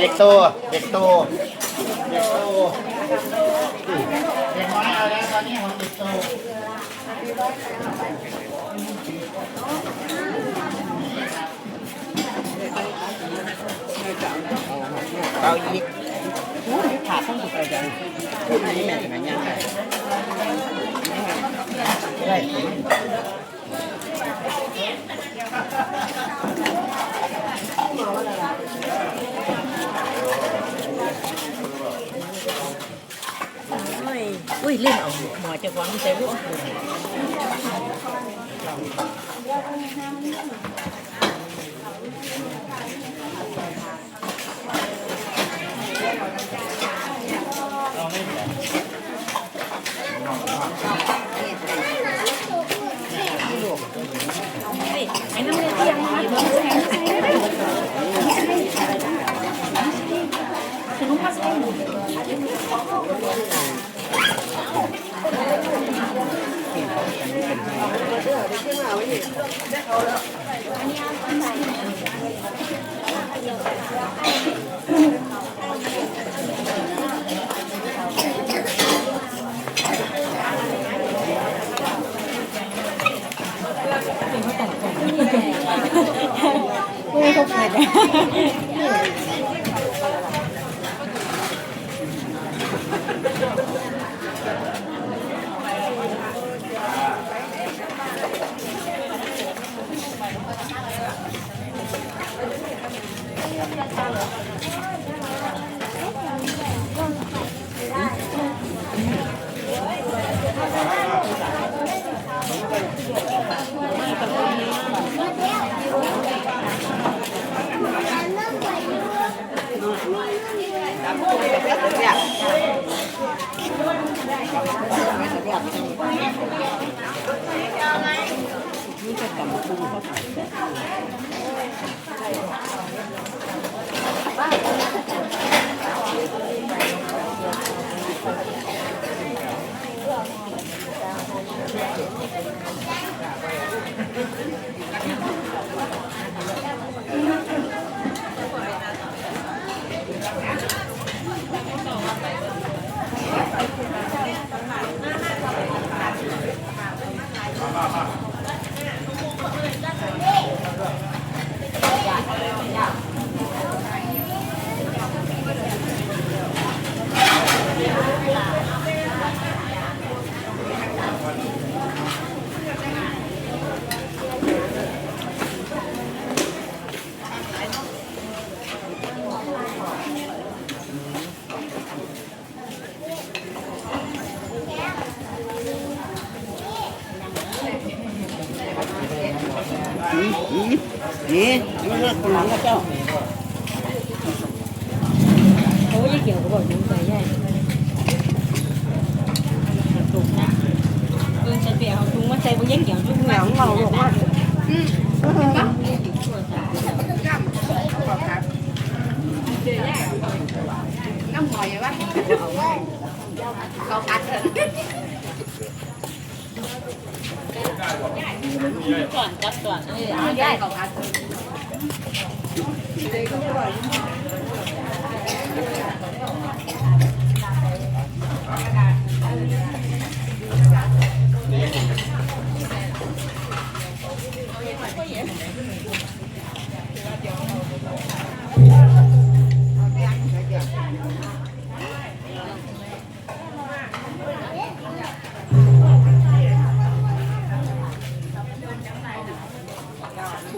ด็กโต เด็กโต เด็กโต เด็กน้อยเอาแล้วตอนนี้ของเด็กโตเอาอีกขาดต้องถูกไปจังอันนี้แม่ถึงไหนยังไงได้ อุ้ยเล่นเอาหมอจะฟ้องใจลูก ไม่เขาเผ็ด นี่จะกำปูเขาขายไบบ Ha ha ha. นี่นี่นี่นี่เลือกคนหลังกับเจ้าโอ้ยเกี่ยวกับบอกยุงใส่ใหญ่ตุกนะเออฉันเปียกเอาถุงมาใส่บนยังเกี่ยวทุกแหนอย่างเราหลงว่าน้ำหอยวะเขาพัดเลย ก่อนจับก่อนเออได้เขาพัด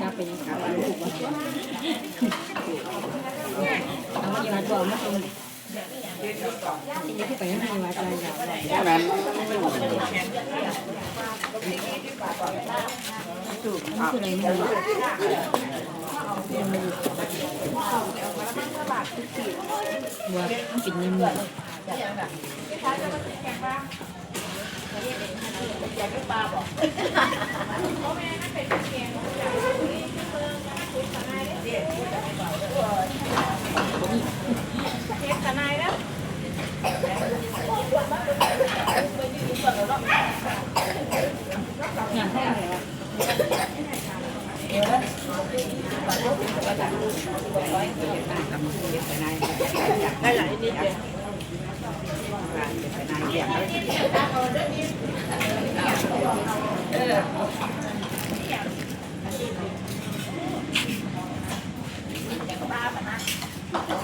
ถ้าเป็นขาลูกเอามาอยู่วัดบอกมาเป็นที่นี่ที่ไปยังไงวัดอะไรอย่างนั้น คืออะไรไม่รู้ว่าเป็นยังไง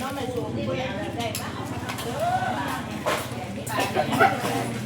น้องไม่สูงด้มาอาไปทำเด้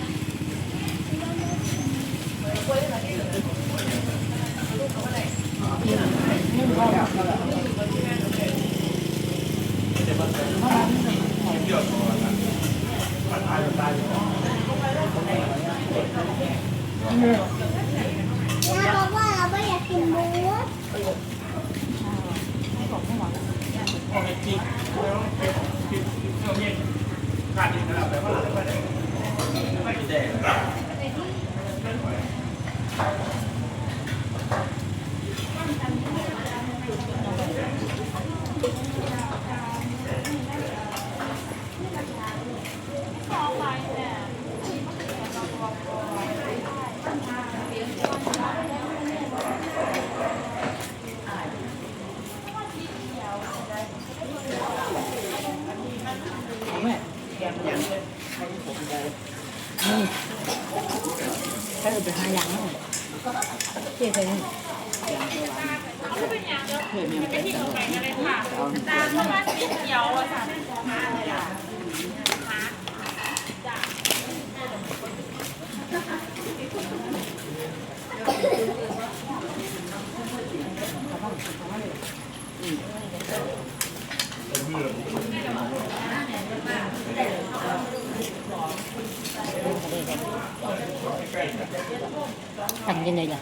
าบอกว่าเราไม่อยากกินหมู เไปหาอย่างนั้นเจ๊ไปนี่ ตั้งยังไงล่ะ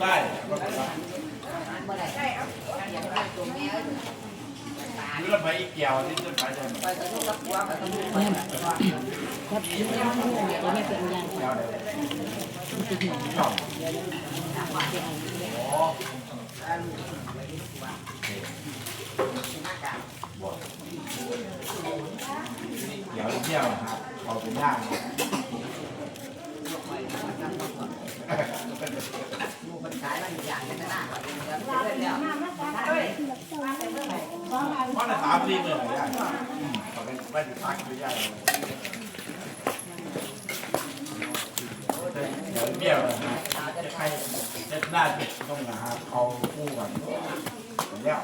ได้เลือดไปอีกเกี่ยวที่เลือดไปจะครับจะไม่เป็นอย่างมันจะหิว เกี่ยวเที่ยวเอาเป็นย่างเพราะในสามปีเลยไม่ได้เขาเป็นไม่ถึงพักไม่ได้เดี๋ยวเบี้ยวนะจะใครจะได้ต้องหาเขาคู่กันแล้ว